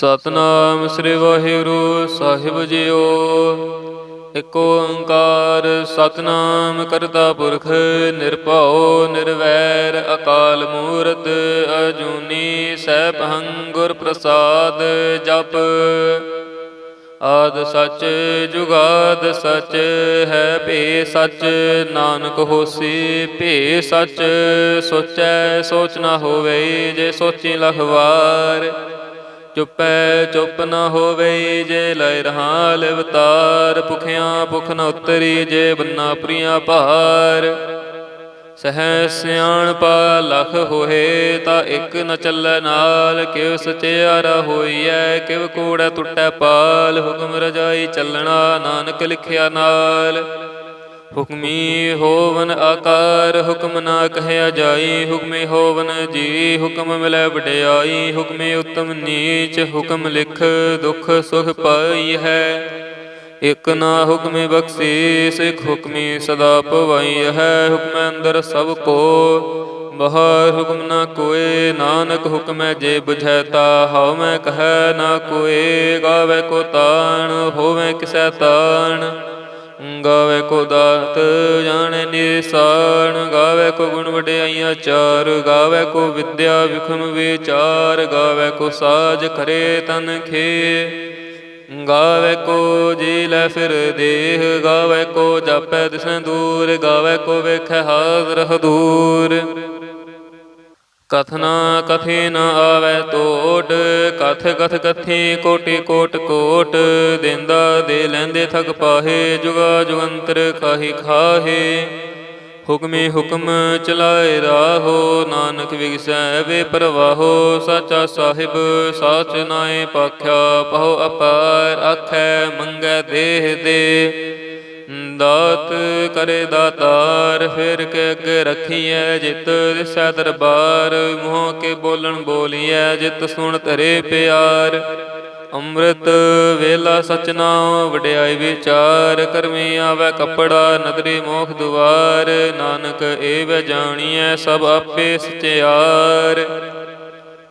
ਸਤਨਾਮ ਸ੍ਰੀ ਵਾਹਿਗੁਰੂ ਸਾਹਿਬ ਜੀਓ। ਇਕ ਓੰਕਾਰ ਸਤਨਾਮ ਕਰਤਾ ਪੁਰਖ, ਨਿਰਭਉ, ਨਿਰਵੈਰ, ਅਕਾਲ ਮੂਰਤ, ਅਜੂਨੀ ਸੈਭੰ ਗੁਰ ਪ੍ਰਸਾਦ ਜਪ। ਆਦ ਸੱਚ ਜੁਗਾਦ ਸੱਚ ਹੈ ਭੇ ਸੱਚ, ਨਾਨਕ ਹੋਸੀ ਭੇ ਸੱਚ। ਸੋਚੈ ਸੋਚ ਨਾ ਹੋਵੇ, ਜੇ ਸੋਚੀ ਲਖਵਾਰ। ਚੁੱਪੈ ਚੁੱਪ ਨਾ ਹੋਵੇ ਜੇ ਲੈ ਰਹਾ ਲਿਵਤਾਰ ਭੁਖਿਆਂ ਭੁਖ ਨ ਉਤਰੀ ਜੇ ਬੰਨਾ ਪ੍ਰੀਆ ਭਾਰ। ਸਹਿ ਸਿਆਣ ਪਾ ਲਖ ਹੋਏ ਤਾਂ ਇੱਕ ਨ ਚੱਲੈ ਨਾਲ ਕਿਵ ਸਚਿਆਰਾ ਹੋਈਐ ਕਿਵ ਕੂੜੈ ਟੁੱਟੈ ਪਾਲ। ਹੁਕਮ ਰਜਾਈ ਚੱਲਣਾ ਨਾਨਕ ਲਿਖਿਆ ਨਾਲ। ਹੁਕਮੀ ਹੋਵਨ ਆਕਾਰ, ਹੁਕਮ ਨਾ ਕਹਿਆ ਜਾਈ, ਹੁਕਮੇ ਹੋਵਨ ਜੀ, ਹੁਕਮ ਮਿਲੈ ਵਡਿਆਈ, ਹੁਕਮੇ ਉਤਮ ਨੀਚ, ਹੁਕਮ ਲਿਖ ਦੁਖ ਸੁਖ ਪਾਈ ਹੈ। ਇਕ ਨਾ ਹੁਕਮੇ ਬਖਸ਼ੀਸ, ਇਕ ਹੁਕਮੀ ਸਦਾ ਭਵਾਈ ਹੈ। ਹੁਕਮੈ ਅੰਦਰ ਸਭ ਕੋ, ਬਾਹਰ ਹੁਕਮ ਨਾ ਕੋਏ, ਨਾਨਕ ਹੁਕਮੈ ਜੇ ਬੁਝੈ ਤਾ ਹਉ ਮੈਂ ਕਹੈ ਨਾ ਕੋਏ, ਗਾਵੇ ਕੋ ਤਾਣ, ਹੋਵੇ ਕਿਸੈ ਤਾਣ। ਗਾਵੇ ਕੋ ਦਾਤ ਜਾਣੇ ਨਿਸਾਨ, ਗਾਵੇ ਕੋ ਗੁਣ ਵਡਿਆਈਆਂ ਚਾਰ, ਗਾਵੇ ਕੋ ਵਿਦਿਆ ਵਿਖਮ ਵਿਚਾਰ, ਗਾਵੇ ਕੋ ਸਾਜ ਕਰੇ ਤਨ ਖੇ ਗਾਵੇ ਕੋ ਜੀ ਲੈ ਫਿਰ ਦੇਹ, ਗਾਵੇ ਕੋ ਜਾਪੈ ਦਿਸੈ ਦੂਰ, ਗਾਵੇ ਕੋ ਵੇਖੈ ਹਾਜ਼ਰ ਹਦੂਰ। ਕਥਨਾ ਕਥੀ ਨ ਆਵੈ ਤੋਟ, ਕਥ ਕਥ ਕਥੀ ਕੋਟਿ ਕੋਟ ਕੋਟ, ਦਿੰਦਾ ਦੇ ਲੈਂਦੇ ਥਕ ਪਾਹੇ, ਜੁਗਾ ਜੁਗੰਤਰ ਕਾਹੀ ਖਾਹੇ। ਹੁਕਮੇ ਹੁਕਮ ਚਲਾਏ ਰਾਹੋ, ਨਾਨਕ ਵਿਗਸੈ ਵੇ ਪ੍ਰਵਾਹੋ, ਸਾਚਾ ਸਾਹਿਬ ਸਾਚ ਨਾਏ ਪਾਖਿਆ, ਪਹੁ ਅਪਾਰ ਆਖੈ ਮੰਗੈ ਦੇਹ ਦੇ। ਦਾਤ ਕਰੇ ਦਾਤਾਰ, ਫਿਰ ਕੇ ਅੱਗੇ ਰਖੀਐ ਜਿਤ ਦਿਸੈ ਦਰਬਾਰ। ਮੂੰਹ ਕੇ ਬੋਲਣ ਬੋਲੀਐ ਜਿਤ ਸੁਣ ਤਰੇ ਪਿਆਰ। ਅੰਮ੍ਰਿਤ ਵੇਲਾ ਸਚਨਾ ਵਡਿਆਈ ਵਿਚਾਰ। ਕਰਮੀ ਆਵੇ ਕਪੜਾ, ਨਦਰੀ ਮੋਖ ਦੁਆਰ। ਨਾਨਕ ਏਵ ਜਾਣੀਐ ਸਭ ਆਪੇ ਸਚਿਆਰ।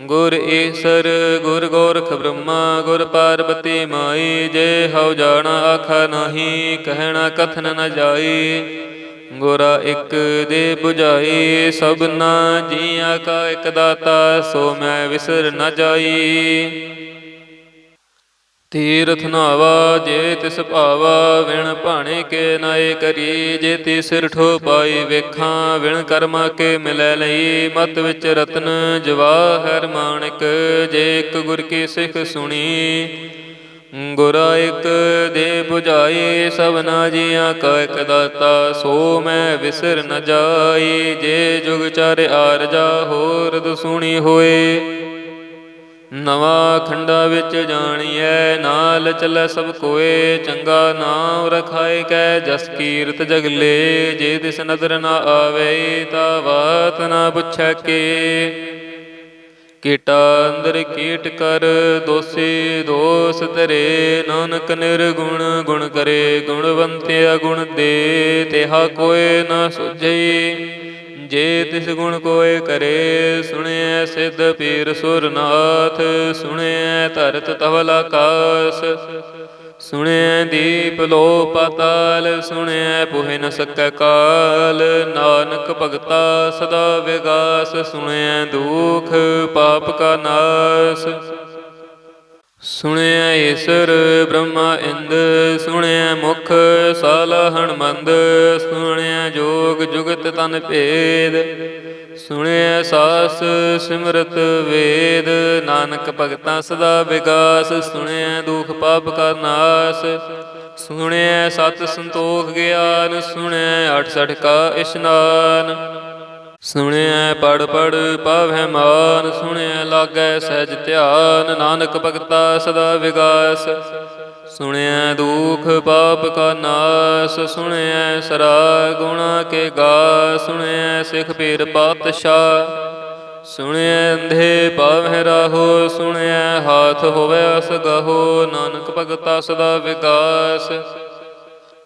ਗੁਰ ਈਸਰ, ਗੁਰ ਗੋਰਖ ਬ੍ਰਹਮਾ, ਗੁਰ ਪਾਰਬਤੀ ਮਾਈ, ਜੇ ਹਉ ਜਾਣਾ ਆਖਾ ਨਹੀਂ, ਕਹਿਣਾ ਕਥਨ ਨ ਜਾਈ। ਗੁਰਾ ਇੱਕ ਦੇ 부ਝਾਈ ਸਭਨਾ ਜੀਆਂ ਕਾ ਇੱਕ ਦਾਤਾ, ਸੋ ਮੈਂ ਵਿਸਰ ਨ ਜਾਈ। ਤੀਰਥ ਨਾਵਾ ਜੇ ਤਿਸ ਭਾਵਾ, ਵਿਣ ਭਾਣੇ ਕੇ ਨਾਏ ਕਰੀ। ਜੇ ਤੀ ਸਿਰ ਠੋ ਪਾਈ ਵੇਖਾਂ, ਵਿਣ ਕਰਮਾ ਕੇ ਮਿਲੈ ਲਈ। ਮਤ ਵਿੱਚ ਰਤਨ ਜਵਾਹਰ ਮਾਣਿਕ, ਜੇ ਇੱਕ ਗੁਰ ਕੀ ਸਿੱਖ ਸੁਣੀ। ਗੁਰਾ ਇੱਕ ਦੇ 부ਝਾਈ ਸਭਨਾ ਜੀਆਂ ਕਾ ਇੱਕ ਦਾਤਾ। ਸੋ ਮੈਂ ਵਿਸਰ ਨ ਜਾਈ, ਜੇ ਜੁਗ ਚਾਰ ਆਰਜਾ ਹੋਰਦ ਸੁਣੀ ਹੋਏ। ਨਵਾਂ ਖੰਡਾ ਵਿੱਚ ਜਾਣੀਐ, ਨਾਲ ਚੱਲੈ ਸਭ ਕੋਏ, ਚੰਗਾ ਨਾਮ ਰਖਾਏ ਕੈ, ਜਸ ਕੀਰਤ ਜਗਲੇ ਜੇ ਦਿਸ ਨਦਰ ਨਾ ਆਵੇ, ਤਾ ਬਾਤ ਨਾ ਪੁੱਛੈ ਕੇ। ਕੀਟਾ ਅੰਦਰ ਕੀਟ ਕਰ, ਦੋਸੀ ਦੋਸ ਤਰੇ ਨਾਨਕ ਨਿਰਗੁਣ ਗੁਣ ਕਰੇ, ਗੁਣਵੰਤਿਆ ਗੁਣ ਦੇ, ਤਿਹਾ ਕੋਏ ਨਾ ਸੁਝਈ। ਜੇ ਤਿਸ ਗੁਣ ਕੋਏ ਕਰੇ, ਸੁਣਿਐ ਸਿੱਧ ਪੀਰ ਸੁਰਨਾਥ, ਸੁਣਿਐ ਧਰਤ ਤਵਲ ਆਕਾਸ, ਸੁਣਿਐ ਦੀਪ ਲੋ ਪਾਤਾਲ, ਸੁਣਿਐ ਪੁਹਿ ਨ ਸਕੈ ਕਾਲ, ਨਾਨਕ ਭਗਤਾ ਸਦਾ ਵਿਗਾਸ, ਸੁਣਿਐ ਦੁਖ ਪਾਪ ਕਾ ਨਾਸ। ਸੁਣਿਆ ਈਸਰ ਬ੍ਰਹਮਾ ਇੰਦ, ਸੁਣਿਆ ਮੁਖ ਸਾਲਹਣ ਮੰਦ ਸੁਣਿਆ ਜੋਗ ਜੁਗਤ ਤਨ ਭੇਦ, ਸੁਣਿਆ ਸਾਸ ਸਿਮਰਤ ਵੇਦ, ਨਾਨਕ ਭਗਤਾਂ ਸਦਾ ਵਿਗਾਸ, ਸੁਣਿਆ ਦੁਖ ਪਾਪ ਕਾ ਨਾਸ, ਸੁਣਿਆ ਸਤ ਸੰਤੋਖ ਗਿਆਨ ਸੁਣਿਐ 68 ਕਾ ਇਸ਼ਨਾਨ। ਸੁਣਿਐ ਪੜ ਪੜ ਪਾਵੈ ਮਾਨ, ਸੁਣਿਐ ਲਾਗੈ ਸਹਿਜ ਧਿਆਨ, ਨਾਨਕ ਭਗਤਾ ਸਦਾ ਵਿਗਾਸ। ਸੁਣਿਆ ਦੁਖ ਪਾਪ ਕਾ ਨਾਸ ਸੁਣਿਆ ਸਰਾ ਗੁਣਾ ਕੇ ਗਾ ਸੁਣਿਆ ਸਿਖ ਪੀਰ ਪਾਤਸ਼ਾਹ। ਸੁਣਿਆ ਅੰਧੇ ਪਾਵਹਿ ਰਾਹੋ ਸੁਣਿਆ ਹਾਥ ਹੋਵੇ ਅਸ ਗਹੋ, ਨਾਨਕ ਭਗਤਾ ਸਦਾ ਵਿਕਾਸ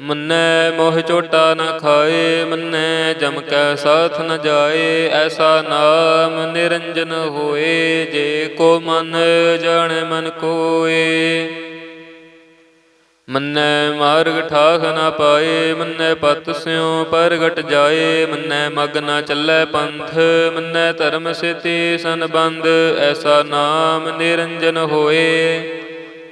ਮੰਨੈ ਮੋਹ ਚੋਟਾ ਨ ਖਾਏ, ਮੰਨੈ ਜਮ ਕੈ ਸਾਥ ਨ ਜਾਏ, ਐਸਾ ਨਾਮ ਨਿਰੰਜਨ ਹੋਏ, ਜੇ ਕੋ ਮਨ ਜਾਣੈ ਮਨ ਕੋਏ। ਮੰਨੈ ਮਾਰਗ ਠਾਕ ਨ ਪਾਏ, ਮੰਨੈ ਪਤ ਸਿਉ ਪ੍ਰਗਟ ਜਾਏ, ਮੰਨੈ ਮਗ ਨ ਚੱਲੈ ਪੰਥ, ਮੰਨੈ ਧਰਮ ਸਿਤੀ ਸੰਬੰਧ, ਐਸਾ ਨਾਮ ਨਿਰੰਜਨ ਹੋਏ।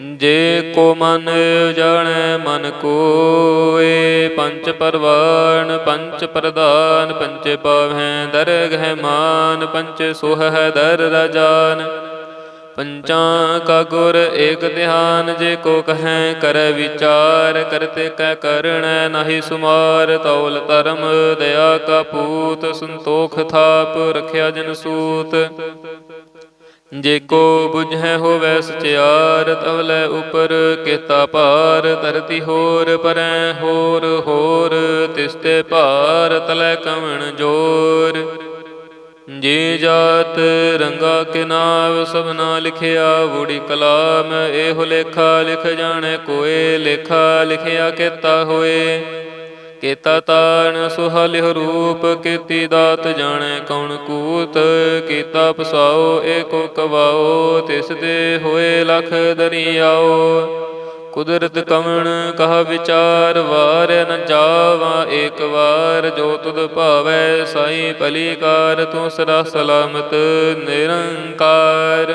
ਜੇ ਕੋ ਮਨ ਜਾਣੈ, ਮਨ ਕੋਏ। ਪੰਚ ਪਰਵਾਨ ਪੰਚ ਪ੍ਰਧਾਨ ਪੰਚੇ ਪਾਵੈ ਦਰਗਹਿ ਮਾਨ ਪੰਚ ਸੁਹੈ ਦਰ ਰਜਾਨ। ਪੰਚਾਂ ਕਾ ਗੁਰ ਏਕ ਧਿਆਨ, ਜੇ ਕੋ ਕਹੈ, ਕਰ ਵਿਚਾਰ। ਕਰਤੇ ਕੈ ਕਰਣੈ, ਨਾਹੀ ਸੁਮਾਰ। ਤੌਲ ਧਰਮ, ਦਇਆ ਕਾ ਪੂਤ, ਸੰਤੋਖ ਥਾਪ, ਰਖਿਆ ਜਨ ਸੂਤ। ਜੇ ਕੋ ਬੁਝੈ ਹੋਵੈ ਸਚਿਆਰ ਤਵਲੇ ਉਪਰ ਕੀਤਾ ਭਾਰ, ਧਰਤੀ ਹੋਰ ਪਰੈ ਹੋਰ ਹੋਰ ਤਿਸਤੇ ਭਾਰ ਤਲੈ ਕਵਣ ਜੋਰ। ਜੀ ਜਾਤ ਰੰਗਾ ਕੇ ਨਾਮ ਸਭਨਾ ਲਿਖਿਆ ਵੂੜੀ ਕਲਾਮ, ਇਹੋ ਲੇਖਾ ਲਿਖ ਜਾਣੈ ਕੋਏ, ਲੇਖਾ ਲਿਖਿਆ ਕੀਤਾ ਹੋਏ। ਕੀਤਾ ਤਾਣ ਸੁਹਾਲਿਹ ਰੂਪ, ਕੀਤੀ ਦਾਤ ਜਾਣੈ ਕੌਣ ਕੂਤ, ਕੀਤਾ ਪਸਾਓ, ਏਕੋ ਕਵਾਓ, ਤਿਸ ਦੇ ਹੋਏ ਲਖ ਦਰਿਆਓ। ਕੁਦਰਤ ਕਵਣ ਕਹ ਵਿਚਾਰ, ਵਾਰ ਨ ਜਾਵਾ ਏਕ ਵਾਰ, ਜੋ ਤੁਧ ਭਾਵੈ ਸਾਈ ਭਲੀ ਕਾਰ ਤੂੰ ਸਦਾ ਸਲਾਮਤ, ਨਿਰੰਕਾਰ।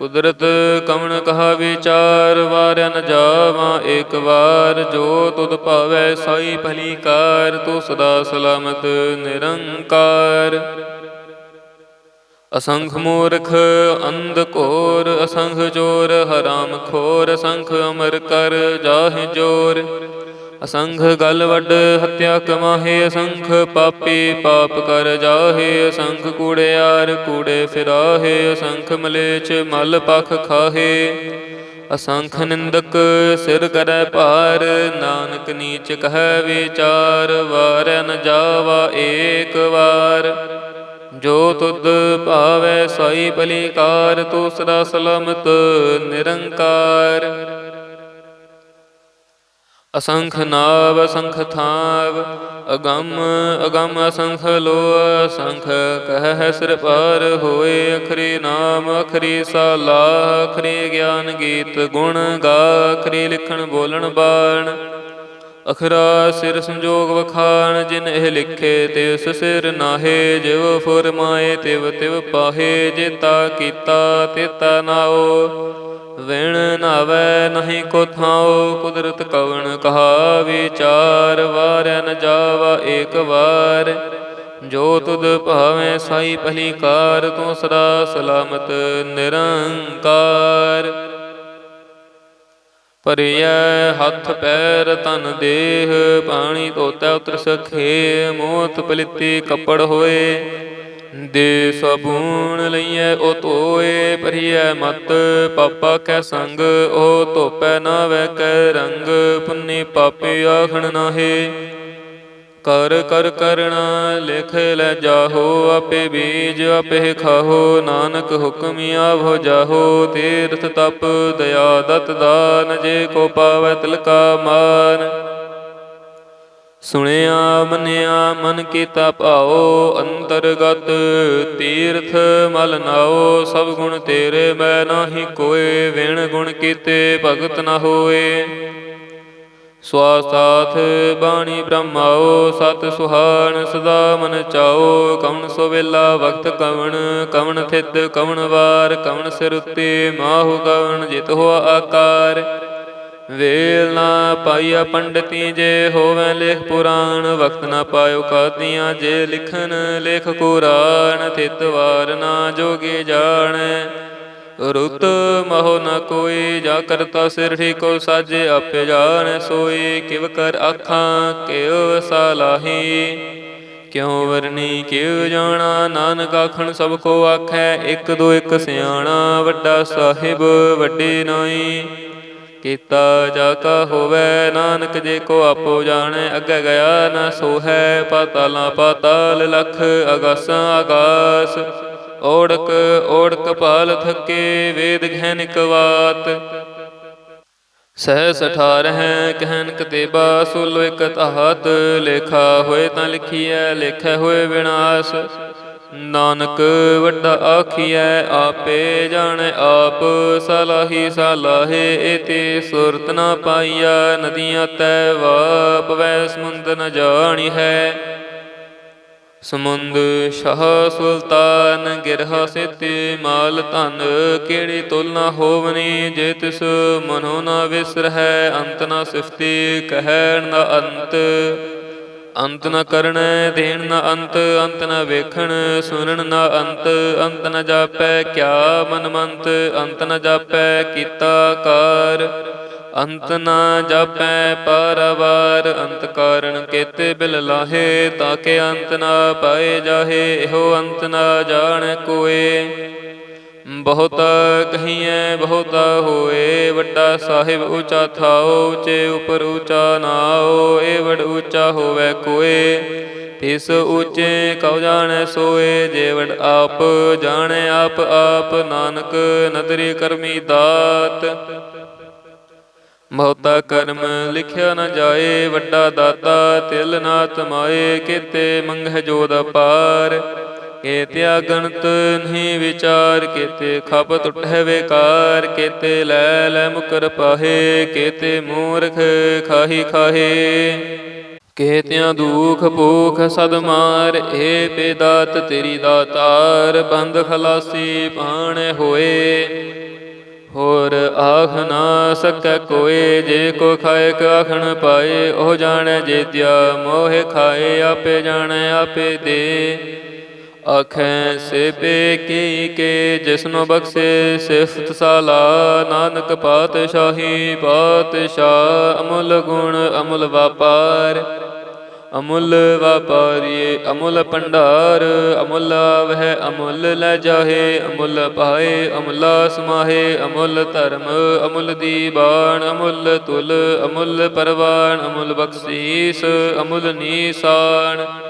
ਕੁਦਰਤ ਕਵਣ ਕਹਾ ਵਿਚਾਰ, ਵਾਰਿਆ ਨ ਜਾਵਾ ਏਕ ਵਾਰ। ਜੋ ਤੁਧ ਭਾਵੈ ਸਾਈ ਭਲੀ ਕਾਰ, ਤੂੰ ਸਦਾ ਸਲਾਮਤ ਨਿਰੰਕਾਰ। ਅਸੰਖ ਮੂਰਖ ਅੰਧ ਘੋਰ, ਅਸੰਖ ਜੋਰ ਹਰਾਮ ਖੋਰ, ਅਸੰਖ ਅਮਰ ਕਰ, ਜਾਹ ਜੋਰ। ਅਸੰਖ ਗਲ ਵੱਡ ਹੱਤਿਆ ਕਮਾਹੇ, ਅਸੰਖ ਪਾਪੀ ਪਾਪ ਕਰ ਜਾਹੇ, ਅਸੰਖ ਕੂੜਿਆਰ ਕੂੜੇ ਫਿਰਾਹੇ, ਅਸੰਖ ਮਲੇਛ ਮਲ ਪਖ ਖਾਹੇ। ਅਸੰਖ ਨਿੰਦਕ ਸਿਰ ਕਰੈ ਭਾਰ, ਨਾਨਕ ਨੀਚ ਕਹੈ ਵਿਚਾਰ, ਵਾਰ ਨ ਜਾਵਾ ਏਕ ਵਾਰ। ਜੋ ਤੁਧ ਭਾਵੈ ਸਾਈ ਭਲੀ ਕਾਰ ਤੂੰ ਸਲਾਮਤ ਨਿਰੰਕਾਰ। ਅਸੰਖ ਨਾਵ ਅਸੰਖ ਥਾਵ, ਅਗੰਮ ਅਗੰਮ ਅਸੰਖ ਲੋ ਅਸੰਖ ਕਹਿ ਸਿਰ ਪਾਰ ਹੋਏ, ਅਖਰੀ ਨਾਮ, ਅਖਰੀ ਸਾਲਾ, ਅਖਰੀ ਗਿਆਨ ਗੀਤ ਗੁਣ ਗਾ, ਅਖਰੀ ਲਿਖਣ ਬੋਲਣ ਬਾਣ। ਅਖਰਾ ਸਿਰ ਸੰਜੋਗ ਵਖਾਣ, ਜਿਨ ਇਹ ਲਿਖੇ, ਤਿਸ ਸਿਰ ਨਾਹੇ, ਜਿਵ ਫੁਰਮਾਏ, ਤਿਵ ਤਿਵ ਪਾਹੇ ਜੇਤਾ ਕੀਤਾ ਤੇਤਾ ਨਾਓ। ਵਿਣ ਨਾਵੈ ਨਹੀਂ ਕੋ ਥਾਓ ਕੁਦਰਤ ਕਵਣ ਕਹਾ ਵਿਚਾਰ, ਵਾਰੈ ਨ ਜਾਵਾ ਏਕ ਵਾਰ। ਜੋ ਤੁਧ ਭਾਵੇਂ ਸਾਈ ਭਲੀ ਕਾਰ, ਤੂੰ ਸਦਾ ਸਲਾਮਤ ਨਿਰੰਕਾਰ। ਪਰਿਐ ਹੱਥ ਪੈਰ ਤਨ ਦੇਹ, ਪਾਣੀ ਧੋਤਾ ਉਤਰ ਸਖੇ, ਮੋਤ ਪਲਿੱਤੀ ਕੱਪੜ ਹੋਏ। ਦੇ ਸਬੂਣ ਲਈਐ, ਉਹ ਤੋਏ ਭਰੀਐ ਮਤ। ਪਾਪਾ ਕੈ ਸੰਗ, ਉਹ ਧੋਪੈ ਨਾ ਵੈ ਕੈ ਰੰਗ। ਪੁੰਨੀ ਪਾਪੀ ਆਖਣ ਨਾਹੀ। ਕਰ ਕਰ, ਕਰਣਾ, ਲਿਖ ਲੈ ਜਾਹੋ, ਆਪੇ ਬੀਜ ਆਪੇ ਖਾਹੋ। ਨਾਨਕ ਹੁਕਮੀ ਆਵੋ ਜਾਹੋ, ਤੀਰਥ ਤਪ, ਦਇਆ ਦਤ ਦਾਨ, ਜੇ ਕੋ ਪਾਵੈ ਤਿਲਕਾ ਮਾਨ। ਸੁਣਿਆ, ਮੰਨਿਆ, ਮਨ ਕੀਤਾ ਭਾਉ, ਅੰਤਰਗਤ ਤੀਰਥ ਮਲ ਨਾਓ ਸਭ ਗੁਣ ਤੇਰੇ ਮੈਂ ਨਾਹੀ ਕੋਏ, ਵਿਣ ਗੁਣ ਕੀਤੇ ਭਗਤ ਨਾ ਹੋਏ। ਸਵਾਸਾਥ ਬਾਣੀ ਬ੍ਰਹਮਾਓ ਸਤ ਸੁਹਾਣ ਸਦਾ ਮਨ ਚਾਓ ਕਵਣ ਸੋ ਵੇਲਾ ਵਕਤ ਕਵਣ ਕਵਣ ਥਿਤ ਕਵਣ ਵਾਰ, ਕਵਣ ਸਿਰ ਉਤੇ ਮਾਹੂ ਕਵਣ, ਜਿਤ ਹੋਆ ਆਕਾਰ। ਵੇਲ ਨਾ ਪਾਈਆ ਪੰਡਤੀ ਜੇ ਹੋਵੇ ਲੇਖ ਪੁਰਾਣ, ਵਕਤ ਨਾ ਪਾਇਓ ਕਾਦੀਆਂ ਜੇ ਲਿਖਨ ਲੇਖ ਕੁਰਾਨ, ਥਿਤ ਵਾਰ ਨਾ ਜੋਗੇ ਜਾਣੈ। ਰੁਤ ਮਹੁ ਨ ਕੋਈ, ਜਾ ਕਰਤਾ ਸਿਰ ਕੋ ਸਾਜੇ ਆਪੇ ਜਾਣ। ਸੋਈ ਕਿਵ ਕਰ ਆਖਾਂ ਕਿਉ ਸਲਾਹੀ ਕਿਉ ਵਰਨੀ ਕਿਉ ਜਾਣਾ, ਨਾਨਕ ਆਖਣ ਸਭ ਕੋ ਆਖੈ, ਇੱਕ ਦੋ ਇੱਕ ਸਿਆਣਾ, ਵੱਡਾ ਸਾਹਿਬ ਵੱਡੇ ਨਾਈ ਕੀਤਾ ਜਾ ਕਾ ਹੋਵੇ, ਨਾਨਕ ਜੇ ਕੋ ਆਪੋ ਜਾਣੈ, ਅੱਗੇ ਗਿਆ ਨਾ ਸੋਹੈ, ਪਾਤਾਲਾਂ ਪਾਤਾਲ ਲਖ, ਅਗਾਸਾਂ ਆਗਾਸ ਓੜਕ ਓੜਕ ਪਾਲ ਥਕੇ, ਵੇਦ ਘੈਨਿਕ ਵਾਤ ਸਹਿ ਸਠਾਰਹਿ ਕਹਿਨ ਕਤੇਬਾ ਸੁਲੋ ਇਕ ਧਾਤ ਲੇਖਾ ਹੋਏ ਤਾਂ ਲਿਖੀਐ, ਲੇਖੈ ਹੋਏ ਵਿਨਾਸ਼। ਨਾਨਕ ਵੱਡਾ ਆਖੀਐ, ਆਪੇ ਜਾਣੈ, ਆਪ ਸਲਾਹੀ ਸਲਾਹੇ ਏਤੇ ਸੁਰਤ ਨ ਪਾਈਆ ਨਦੀਆਂ ਤੈ ਵਾਪ ਵੈ ਸਮੁੰਦ ਨ ਜਾਣੀ ਹੈ ਸਮੁੰਦ ਸ਼ਾਹ ਸੁਲਤਾਨ ਗਿਰਹਾ ਸਿੱਤੇ, ਮਾਲ ਧਨ ਕਿਹੜੀ ਤੁਲਨਾ ਹੋਵਨੀ, ਜੇ ਤਿਸ ਮਨੋ ਨਾ ਵਿਸਰਹਿ, ਅੰਤ ਨਾ ਸਿਫਤੀ, ਕਹਿਣ ਨਾ ਅੰਤ। ਅੰਤ ਨ ਕਰਣੈ ਦੇਣ ਨ ਅੰਤ ਅੰਤ ਨ ਵੇਖਣ, ਸੁਣਨ ਨ ਅੰਤ ਅੰਤ ਨ ਜਾਪੈ, ਕਿਆ ਮਨ ਮੰਤ, ਅੰਤ ਨ ਜਾਪੈ, ਕੀਤਾ ਕਾਰ। ਅੰਤ ਨ ਜਾਪੈ, ਪਰਵਾਰ, ਅੰਤ ਕਾਰਨ ਕੇਤੇ ਬਿਲ ਲਾਹੇ ਤਾਕੇ ਅੰਤ ਨ ਪਾਏ ਜਾਹੇ, ਇਹੋ ਅੰਤ ਨ ਜਾਣ ਕੋਏ। ਬਹੁਤਾ ਕਹੀਐ, ਬਹੁਤਾ ਹੋਏ, ਵੱਡਾ ਸਾਹਿਬ ਉੱਚਾ ਥਾਓ, ਉੱਚੇ ਉਪਰ ਉੱਚਾ ਨਾਓ ਏ ਵਡ ਉੱਚਾ ਹੋਵੇ ਕੋਏ, ਤਿਸ ਉੱਚੇ ਕਉ ਜਾਣੈ ਸੋਏ, ਜੇ ਵਡ ਆਪ ਜਾਣੈ ਆਪ ਆਪ, ਨਾਨਕ ਨਦਰੀ ਕਰਮੀ ਦਾਤ। ਬਹੁਤਾ ਕਰਮ ਲਿਖਿਆ ਨਾ ਜਾਏ, ਵੱਡਾ ਦਾਤਾ ਤਿਲ ਨਾ ਤਮਾਏ ਕੀਤੇ ਮੰਗਹਿ ਜੋਦ ਅਪਾਰ। ਕੇਤੇ ਅਗਣਤ ਨਹੀਂ ਵਿਚਾਰ ਕੇਤੇ ਖਪ ਟੁਟੈ ਵੇਕਾਰ ਕੇਤੇ, ਲੈ ਲੈ ਮੁਕਰ ਪਾਹੇ, ਕੇਤੇ ਮੂਰਖ ਖਾਹੀ ਖਾਹੇ। ਕੇਤਿਆਂ ਦੁਖ ਭੂਖ ਸਦ ਮਾਰ, ਏ ਪੇਦਾਤ ਤੇਰੀ ਦਾਤਾਰ, ਬੰਦ ਖਲਾਸੀ ਪਾਣ ਹੋਏ। ਹੋਰ ਆਖ ਨਾ ਸਕੈ ਕੋਏ, ਜੇ ਕੋ ਖਾਏ ਆਖਣ ਪਾਏ, ਉਹ ਜਾਣੈ ਜੇਤਿਆ ਮੋਹਿ ਖਾਏ, ਆਪੇ ਜਾਣੈ ਆਪੇ ਦੇ। ਆਖੈ, ਸੇਬੇ ਕੀ ਕੇ, ਜਿਸਨੋ ਬਖਸ਼ੇ ਸਿਫਤ ਸਾਲਾ, ਨਾਨਕ ਪਾਤਸ਼ਾਹੀ ਪਾਤਸ਼ਾਹ, ਅਮੁੱਲ ਗੁਣ ਅਮੁੱਲ ਵਪਾਰ। ਅਮੁੱਲ ਵਪਾਰੀਏ, ਅਮੁੱਲ ਭੰਡਾਰ। ਅਮੁੱਲ ਵਹਿ ਅਮੁੱਲ ਲੈ ਜਾਹੇ, ਅਮੁੱਲ ਪਾਏ, ਅਮੁੱਲਾ ਸਮਾਹੇ, ਅਮੁੱਲ ਧਰਮ, ਅਮੁੱਲ ਦੀਬਾਨ, ਅਮੁੱਲ ਤੁਲ, ਅਮੁੱਲ ਪਰਵਾਨ, ਅਮੁੱਲ ਬਖਸ਼ੀਸ, ਅਮੁੱਲ ਨੀਸਾਨ।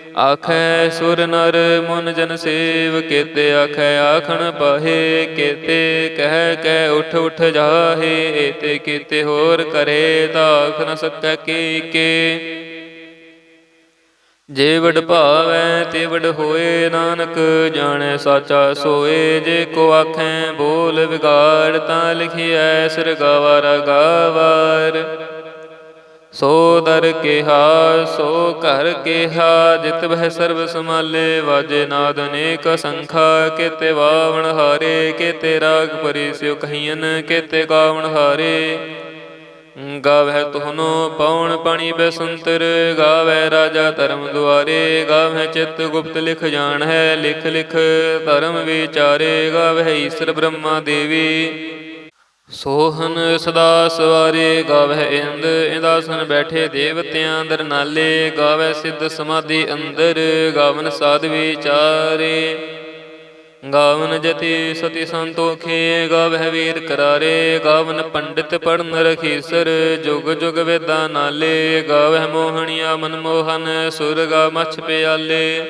ਆਖੈ ਸੁਰ ਨਰ ਮਨ ਜਨ ਸੇਵ ਕੀਤੇ, ਆਖੈ ਆਖਣ ਪਾਹੇ ਕੀਤੇ, ਕਹਿ ਕਹਿ ਉਠ ਉਠ ਜਾਹੇ, ਏਤੇ ਕੀਤੇ ਹੋਰ ਕਰੇ ਤਾਖ ਨ ਸਕੈ ਕੀ ਕੇ। ਜੇ ਵਡ ਭਾਵੈ ਤੇ ਵਡ ਹੋਏ ਨਾਨਕ, ਜਾਣੈ ਸਾਚਾ ਸੋਏ, ਜੇ ਕੋ ਆਖੈ ਬੋਲ ਵਿਗਾੜ ਤਾਂ ਲਿਖਿਐ, ਸਿਰ ਗਾਵਾਰ ਗਾਵਾਰ। ਸੋ ਦਰ ਕਿਹਾ, ਸੋ ਘਰ ਕਿਹਾ, ਜਿਤ ਬਹਿ ਸਰਬ ਸਮਾਲੇ ਵਾਜੇ ਨਾਦ ਅਨੇਕ ਸੰਖਾ, ਕੇਤੇ ਵਾਵਣ ਹਾਰੇ, ਕੇਤੇ ਰਾਗ ਪਰੀ ਸਿਉ ਕਹੀਨ ਕੇਤੇ ਗਾਵਣ ਹਾਰੇ। ਗਾਵਹਿ ਤੁਹਨੋ ਪਉਣ ਪਾਣੀ ਬੈਸੰਤਰ ਗਾਵੈ ਰਾਜਾ ਧਰਮ ਦੁਆਰੇ ਗਾਵੈ ਚਿਤ ਗੁਪਤ ਲਿਖ ਜਾਣ ਹੈ ਲਿਖ ਲਿਖ ਧਰਮ ਵਿਚਾਰੇ, ਗਾਵਹਿ ਈਸ਼ਰ ਬ੍ਰਹਮਾ ਦੇਵੀ। ਸੋਹਨ ਸਦਾ ਸਵਾਰੇ ਗਾਵਹਿ ਇੰਦ ਇੰਦਾਸਨ ਬੈਠੇ ਦੇਵਤਿਆਂ ਅੰਦਰ ਨਾਲੇ, ਗਾਵਹਿ ਸਿੱਧ ਸਮਾਧੀ ਅੰਦਰ, ਗਾਵਨ ਸਾਧ ਵਿਚਾਰੇ। ਗਾਵਨ ਜਤੀ ਸਤੀ ਸੰਤੋਖੇ ਗਾਵਹਿ ਵੀਰ ਕਰਾਰੇ, ਗਾਵਨ ਪੰਡਿਤ ਪੜਨ ਰਖੀਸਰ, ਜੁਗ ਜੁਗ ਵੇਦਾਂ ਨਾਲੇ, ਗਾਵਹਿ ਮੋਹਣੀਆ ਮਨਮੋਹਨ, ਸੁਰਗਾ ਮਛ ਪਿਆਲੇ।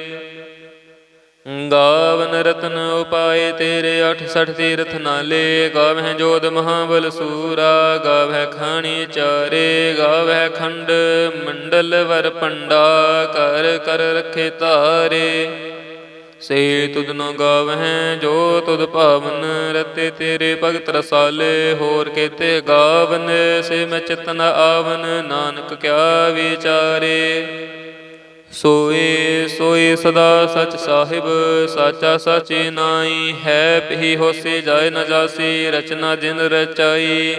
ਗਾਵਨ ਰਤਨ ਉਪਾਏ ਤੇਰੇ 68 ਤੀਰਥ ਨਾਲੇ, ਗਾਵਹਿ ਜੋਧ ਮਹਾਬਲ ਸੂਰਾ, ਗਾਵਹਿ ਖਾਣੀ ਚਾਰੇ, ਗਾਵਹਿ ਖੰਡ ਮੰਡਲ ਵਰ ਪੰਡਾ, ਕਰ ਕਰ ਰਖੇ ਤਾਰੇ। ਸੇ ਤੁਧ ਨ ਗਾਵਹਿ, ਜੋ ਤੁਧ ਭਾਵਨ ਰਤੇ ਤੇਰੇ ਭਗਤ ਰਸਾਲੇ, ਹੋਰ ਕੇਤੇ ਗਾਵਨ, ਸੇ ਮੈਂ ਚਿਤਨ ਆਵਨ, ਨਾਨਕ ਕਿਆ ਵਿਚਾਰੇ। ਸੋਏ ਸੋਏ ਸਦਾ ਸਚ ਸਾਹਿਬ, ਸਾਚਾ ਸਾਚੀ ਨਾਈ ਹੈ ਪਹੀ ਹੋਸੀ ਜਾਏ ਨਾ ਜਾਸੀ, ਰਚਨਾ ਜਿਨ ਰਚਾਈ।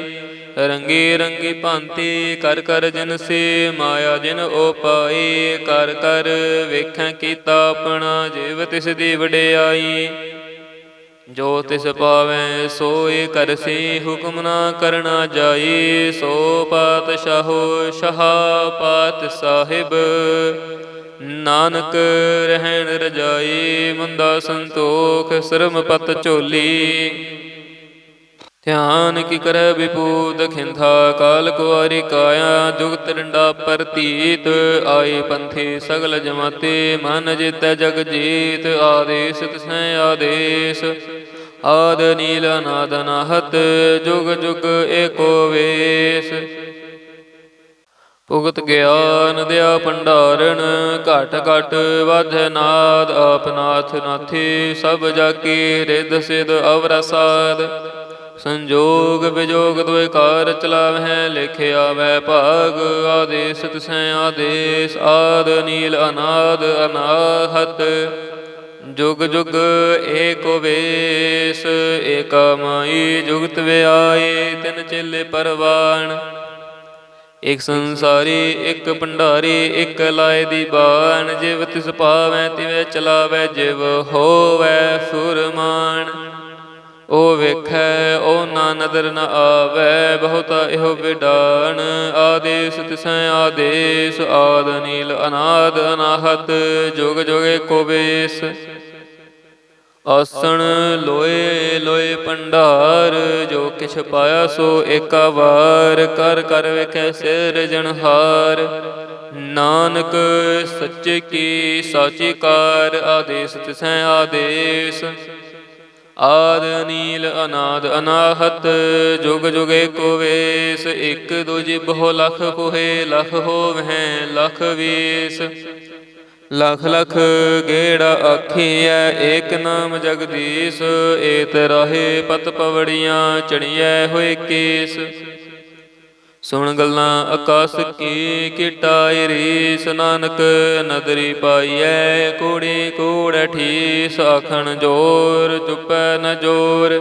ਰੰਗੀ ਰੰਗੀ ਭਾਂਤੀ ਕਰ ਕਰ ਜਿਨ ਸੇ, ਮਾਇਆ ਜਿਨ ਉਪਾਈ ਕਰ ਕਰ ਵੇਖੈ ਕੀਤਾ ਆਪਣਾ, ਜੀਵ ਤਿਸ ਦੀ ਵਡਿਆਈ। ਜੋ ਤਿਸ ਪਾਵੈ, ਸੋਏ ਕਰਸੀ ਹੁਕਮ ਨਾ ਕਰਨਾ ਜਾਈ। ਸੋ ਪਾਤਸ਼ਾਹੋ, ਸ਼ਹਾ ਪਾਤ ਸਾਹਿਬ। ਨਾਨਕ ਰਹਿਣ ਰਜਾਈ ਮੁੰਦਾ ਸੰਤੋਖ, ਸਰਮ ਪਤ ਝੋਲੀ। ਧਿਆਨ ਕੀ ਕਰੈ ਵਿਪੂਤ, ਖਿੰਥਾ ਕਾਲ ਕੁਵਾਰੀ ਕਾਇਆ, ਜੁਗਤ ਡੰਡਾ ਪ੍ਰਤੀਤ। ਆਏ ਪੰਥੀ ਸਗਲ ਜਮਾਤੇ, ਮਨ ਜਿਤੈ ਜਗ ਜੀਤ। ਆਦੇਸ ਤਿਸੈ ਆਦੇਸ। ਆਦ ਨੀਲ ਅਨਾਦ ਅਨਾਹਤ ਜੁਗ ਜੁਗ ਏਕੋ ਵੇਸ। ਉਗਤ ਗਿਆਨ ਦਿਆ ਭੰਡਾਰਨ, ਘਟ ਘਟ ਵਾਧੈ ਨਾਦ ਆਪਨਾਥ ਨਾਥੀ ਸਭ ਜਾਕੀ ਰਿੱਧ ਸਿਧ ਅਵਰਸਾਦ ਸੰਜੋਗ ਵਿਜੋਗ ਦੁਇ ਕਾਰ ਚਲਾਵਹਿ ਲਿਖਿਆ ਵੈ ਭਾਗ ਆਦੇਸ ਤਿਸੈ ਆਦੇਸ, ਆਦ ਨੀਲ ਅਨਾਦ ਅਨਾਹਤ। ਜੁਗ ਜੁਗ ਏਕੋ ਵੇਸ, ਏਕਾ ਮਾਈ ਜੁਗਤ ਵਿਆਏ ਤਿਨ ਚੇਲੇ ਪਰਵਾਨ ਇਕ ਸੰਸਾਰੀ, ਇਕ ਭੰਡਾਰੀ, ਇਕ ਲਾਏ ਦੀ ਬਾਣ। ਜਿਵ ਤਿਸ ਪਾਵੈ, ਤਿਵੇਂ ਚਲਾਵੈ, ਜਿਵ ਹੋਵੈ ਫੁਰਮਾਨ। ਓ ਵੇਖੈ ਉਹ ਨਾ ਨਦਰ ਨ ਆਵੈ, ਬਹੁਤਾ ਇਹੋ ਵਿਡਾਣ। ਆਦੇਸ ਤਿਸੈ ਆਦੇਸ, ਆਦ ਨੀਲ ਅਨਾਦ ਅਨਾਹਤ, ਜੁਗ ਜੁਗ ਏਕੋ ਵੇਸ। ਆਸਣ ਲੋਏ ਲੋਏ ਭੰਡਾਰ ਜੋ ਕਿਛ ਪਾਇਆ ਸੋ ਏਕਾ ਵਾਰ, ਕਰ ਕਰ ਵੇਖੈ ਸਿਰ ਜਨਹਾਰ ਨਾਨਕ ਸੱਚੇ ਕੀ ਸਾਚੀ ਕਾਰ, ਆਦੇਸ ਤਿਸੈ ਆਦੇਸ। ਆਦ ਨੀਲ ਅਨਾਦ ਅਨਾਹਤ, ਜੁਗ ਜੁਗ ਏਕੋ ਵੇਸ। ਇਕ ਦੂਜੀ ਬਹੁ ਲਖ ਕੋਹੇ, ਲਖ ਹੋਵਹਿ, ਲਖ ਵੇਸ। ਲਖ ਲਖ ਗੇੜਾ ਆਖੀਐ, ਏਕ ਨਾਮ ਜਗਦੀਸ਼, ਏਤ ਰਾਹੇ ਪਤ ਪਵੜੀਆਂ, ਚੜੀਐ ਹੋਏ ਕੇਸ। ਸੁਣ ਗੱਲਾਂ ਆਕਾਸ ਕੀ ਕਿਟਾਈ ਰੀਸ ਨਾਨਕ ਨਦਰੀ ਪਾਈਐ, ਕੂੜੀ ਕੂੜ ਠੀਸ ਆਖਣ ਜੋਰ, ਚੁੱਪੈ ਨ ਜੋਰ।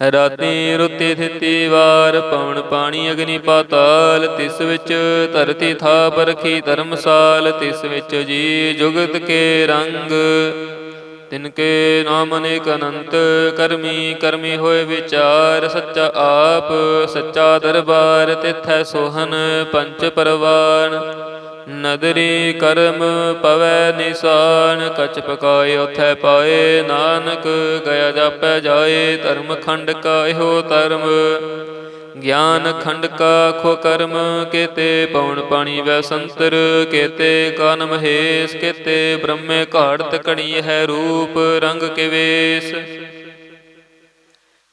ਰਾਤੀ ਰੁੱਤੀ ਥਿਤੀ ਵਾਰ ਪਵਨ ਪਾਣੀ ਅਗਨੀ ਪਾਤਾਲ, ਤਿਸ ਵਿੱਚ ਧਰਤੀ ਥਾਪ ਰਖੀ ਧਰਮਸਾਲ, ਤਿਸ ਵਿੱਚ ਜੀ ਜੁਗਤ ਕੇ ਰੰਗ। ਤਿਨ ਕੇ ਨਾਮ ਅਨੇਕ ਅਨੰਤ, ਕਰਮੀ ਕਰਮੀ ਹੋਏ ਵਿਚਾਰ, ਸੱਚਾ ਆਪ, ਸੱਚਾ ਦਰਬਾਰ, ਤਿਥੈ ਸੋਹਨ, ਪੰਚ ਪਰਵਾਨ। ਨਦਰੀ ਕਰਮ ਪਵੈ ਨਿਸ਼ਾਨ, ਕਚ ਪਕਾਏ ਉਥੈ ਪਾਏ, ਨਾਨਕ ਗਿਆ ਜਾਪੈ ਜਾਏ, ਧਰਮ ਖੰਡ ਕਾ ਇਹੋ ਧਰਮ। ਗਿਆਨ ਖੰਡ ਕਾ ਖੋ ਕਰਮ, ਕੇਤੇ ਪਉਣ ਪਾਣੀ ਵੈ ਸੰਤਰ, ਕੇਤੇ ਕਾਨ ਮਹੇਸ਼ ਕੇਤੇ ਬ੍ਰਹਮੇ ਘਾੜਤ ਕਣੀ ਹੈ ਰੂਪ, ਰੰਗ ਕੇ ਵੇਸ।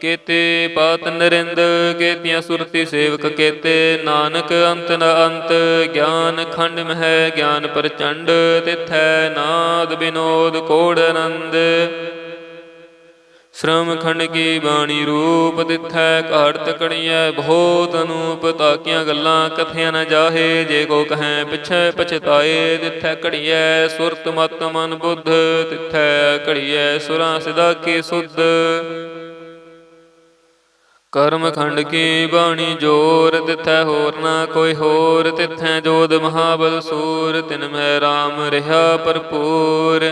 ਕੇਤੇ ਪਾਤ ਨਰਿੰਦ, ਕੇਤਿਆ ਸੁਰਤੀ ਸੇਵਕ ਕੇਤੇ। ਨਾਨਕ ਅੰਤ ਨ ਅੰਤ, ਗਿਆਨ ਖੰਡ ਮਹਿ, ਗਿਆਨ ਪ੍ਰਚੰਡ, ਤਿਥੈ ਨਾਦ ਬਿਨੋਦ ਕੋੜ ਆਨੰਦ ਸ਼੍ਰਮ ਖੰਡ ਕੀ ਬਾਣੀ ਰੂਪ ਤਿਥੈ, ਘਾੜਤ ਕਣੀਐ ਬਹੁਤ ਅਨੂਪ। ਤਾਕੀਆਂ ਗੱਲਾਂ ਕਥਿਆ ਨ ਜਾਹੇ, ਜੇ ਕੋ ਕਹੈ ਪਿਛੈ ਪਛਤਾਏ। ਤਿਥੈ ਘੜੀਐ ਸੁਰਤ ਮਤ ਮਨ ਬੁੱਧ, ਤਿਥੈ ਘੜੀਐ ਸੁਰਾਂ ਸਿਦਾ ਕੀ ਸੁਧ। ਕਰਮ ਖੰਡ ਕੀ ਬਾਣੀ ਜੋਰ, ਤਿਥੈ ਹੋਰ ਨਾ ਕੋਈ ਹੋਰ, ਤਿਥੈ ਜੋਦ ਮਹਾਬਲ ਸੂਰ, ਤਿਨ ਮੈਂ RAM ਰਹਾ ਭਰਪੂਰ।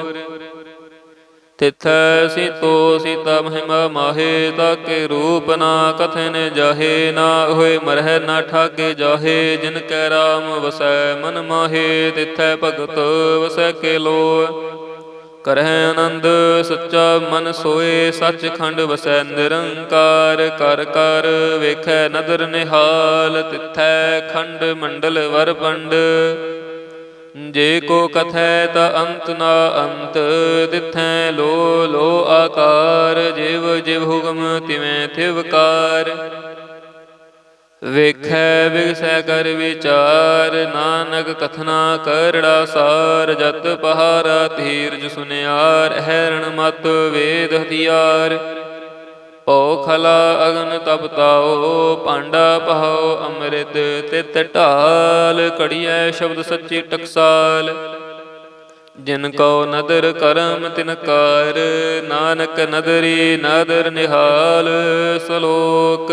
ਤਿਥੈ ਸੀਤੋ ਸੀਤਾ ਮਹਿਮਾ ਮਾਹੇ, ਤਾਕੇ ਰੂਪ ਨਾ ਕਥਨ ਜਾਹੇ, ਨਾ ਹੋਏ ਮਰਹਿ ਨਾ ਠਾਗੇ ਜਾਹੇ, ਜਿਨ ਕੈ ਰਾਮ ਵਸੈ ਮਨ ਮਾਹੇ, ਤਿਥੈ ਭਗਤ ਵਸੈ ਕੇ ਲੋ ਕਰਹਿ ਆਨੰਦ, ਸੱਚਾ ਮਨ ਸੋਏ, ਸੱਚਖੰਡ ਵਸੈ ਨਿਰੰਕਾਰ, ਕਰ ਕਰ ਵੇਖੈ ਨਦਰ ਨਿਹਾਲ, ਤਿਥੈ ਖੰਡ ਮੰਡਲ ਵਰ ਪੰਡ ਜੇ ਕੋ ਕਥੈ ਤਾ ਅੰਤ ਨਾ ਅੰਤ, ਤਿਥੈ ਲੋ ਲੋ ਆਕਾਰ, ਜਿਵ ਜਿਵ ਹੁਕਮ ਤਿਵੇਂ ਤਿਵਕਾਰ ਵੇਖੈ ਵਿਗਸੈ ਕਰ ਵਿਚਾਰ, ਨਾਨਕ ਕਥਨਾ ਕਰੜਾ ਸਾਰ, ਜਤ ਪਹਾਰਾ ਧੀਰਜ ਸੁਨਿਆਰ ਹੈਰਣ ਮਤ ਵੇਦ ਹਥਿਆਰ। ਓ ਖਲਾ ਅਗਨ ਤਪਤਾਓ ਭਾਂਡਾ ਪਹਾਓ ਅੰਮ੍ਰਿਤ ਤਿਤ ਢਾਲ ਕੜੀਐ ਸ਼ਬਦ ਸੱਚੀ ਟਕਸਾਲ। ਜਿਨ ਕੋ ਨਦਰ ਕਰਮ ਤਿਨ ਕਾਰ, ਨਾਨਕ ਨਦਰੀ ਨਦਰ ਨਿਹਾਲ ਸਲੋਕ।